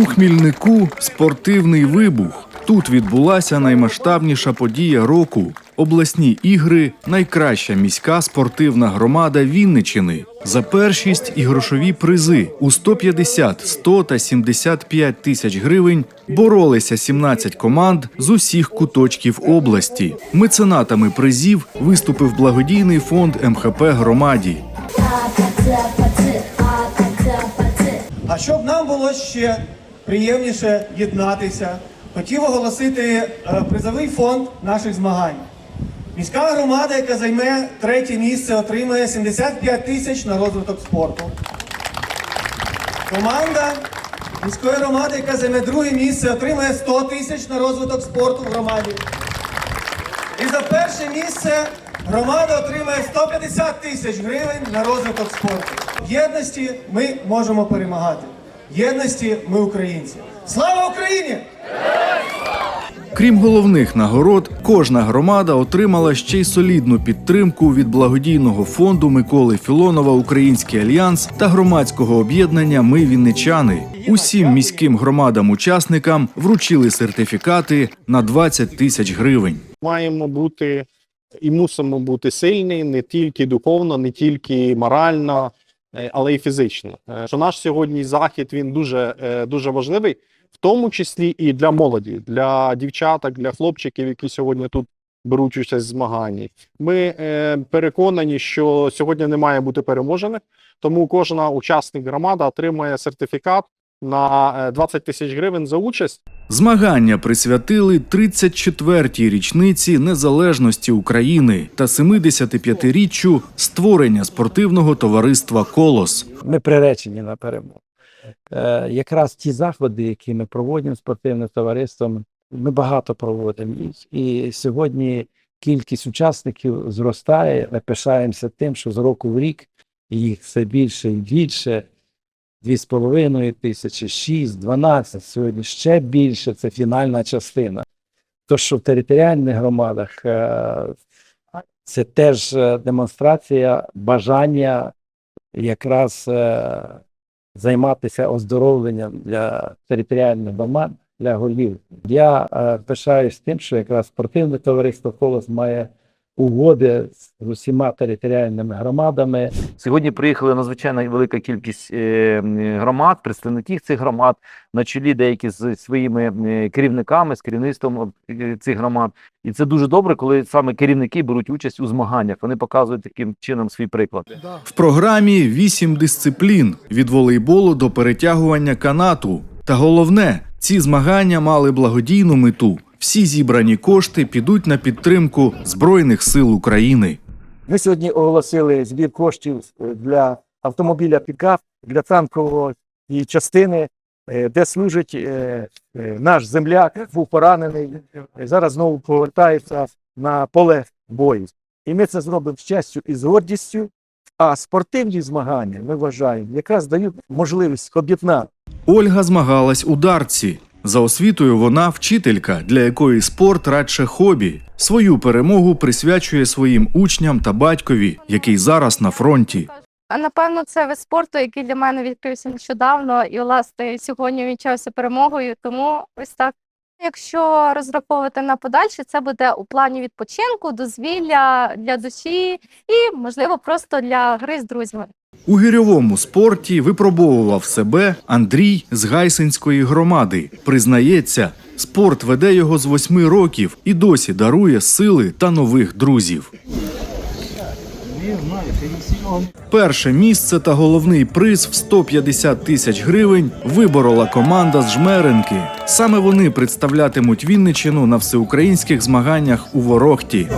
У Хмільнику спортивний вибух. Тут відбулася наймасштабніша подія року. Обласні ігри найкраща міська спортивна громада Вінничини. За першість і грошові призи у 150, 100 та 75 тисяч гривень боролися 17 команд з усіх куточків області. Меценатами призів виступив благодійний фонд МХП громаді. А щоб нам було ще приємніше єднатися, хотів оголосити е, призовий фонд наших змагань. Міська громада, яка займе третє місце, отримує 75 тисяч на розвиток спорту. Команда міської громади, яка займе друге місце, отримує 100 тисяч на розвиток спорту в громаді. І за перше місце громада отримає 150 тисяч гривень на розвиток спорту. В єдності ми можемо перемагати. Єдності ми українці. Слава Україні! Крім головних нагород, кожна громада отримала ще й солідну підтримку від благодійного фонду Миколи Філонова Український альянс та громадського об'єднання Ми Вінничани. Усім міським громадам-учасникам вручили сертифікати на 20 тисяч гривень. маємо бути і мусимо бути сильні не тільки духовно, не тільки морально, але й фізично. Е, Що наш сьогодні захід він дуже, е, дуже важливий, в тому числі і для молоді, для дівчаток, для хлопчиків, які сьогодні тут беруть участь в змаганні. Ми е, переконані, що сьогодні не має бути переможених, тому кожна учасник громада отримує сертифікат на е, 20 тисяч гривень за участь. Змагання присвятили 34-й річниці незалежності України та 75-річчю створення спортивного товариства Колос. ми приречені на перемогу. Е, якраз ті заходи, які ми проводимо спортивним товариством, ми багато проводимо їх. І сьогодні кількість учасників зростає. Ми пишаємося тим, що з року в рік їх все більше і більше. Дві з половиною тисячі, шість, дванадцять, сьогодні ще більше. Це фінальна частина. То, що в територіальних громадах е, це теж е, демонстрація бажання якраз е, займатися оздоровленням для територіальних громад, для голів. Я пишаюсь тим, що якраз спортивне товариство «Колос» має угоди з усіма територіальними громадами. Сьогодні приїхала надзвичайно велика кількість е, громад, представників цих громад на чолі деякі з своїми керівниками, з керівництвом е, цих громад. І це дуже добре, коли саме керівники беруть участь у змаганнях. Вони показують таким чином свій приклад. В програмі вісім дисциплін від волейболу до перетягування канату. Та головне, ці змагання мали благодійну мету. Всі зібрані кошти підуть на підтримку Збройних сил України. Ми сьогодні оголосили збір коштів е, для автомобіля пікап, для танкової частини, е, де служить е, наш земляк, був поранений. Зараз знову повертається на поле бою. І ми це зробимо з честю і з гордістю. А спортивні змагання, ми вважаємо, якраз дають можливість об'єднати. Ольга змагалась у дартсі. За освітою вона вчителька, для якої спорт радше хобі. Свою перемогу присвячує своїм учням та батькові, який зараз на фронті. А напевно, це вид спорту, який для мене відкрився нещодавно, і власне сьогодні вінчався перемогою. Тому ось так. Якщо розраховувати на подальше, це буде у плані відпочинку, дозвілля для душі і, можливо, просто для гри з друзями. У гірьовому спорті випробовував себе Андрій з Гайсинської громади. Признається, спорт веде його з восьми років і досі дарує сили та нових друзів. Перше місце та головний приз в 150 тисяч гривень виборола команда з Жмеренки. Саме вони представлятимуть Вінничину на всеукраїнських змаганнях у Ворохті.